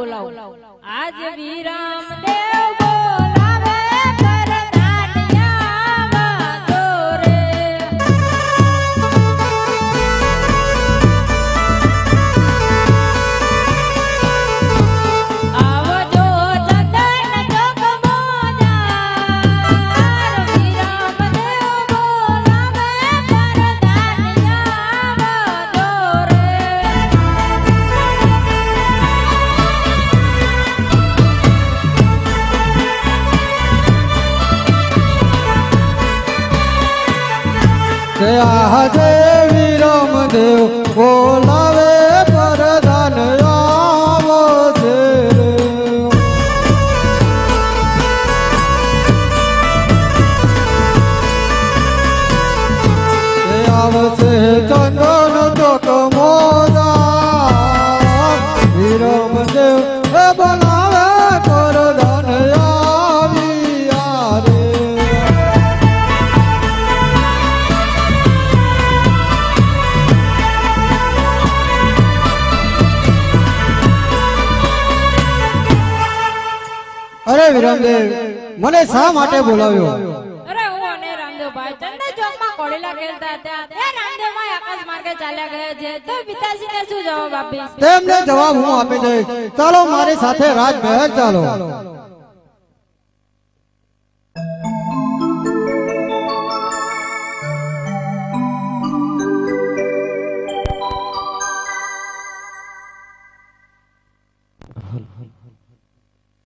બોલાવો. આજ વિરામ દેવ તે દેવી રામદેવ પરધાન અરે વિરમદેવ મને શા માટે બોલાવ્યો? અરે હું અને રામદેવભાઈ ચંદન ચોકમાં ઘોડીલા ખેલતા હતા. એ રામદેવભાઈ આકાશ માર્ગે ચાલ્યા ગયા છે. તો પિતાશ્રીને શું જવાબ આપીશ? તેમને જવાબ હું આપી દઈશ. ચાલો મારી સાથે રાજમહેલ ચાલો.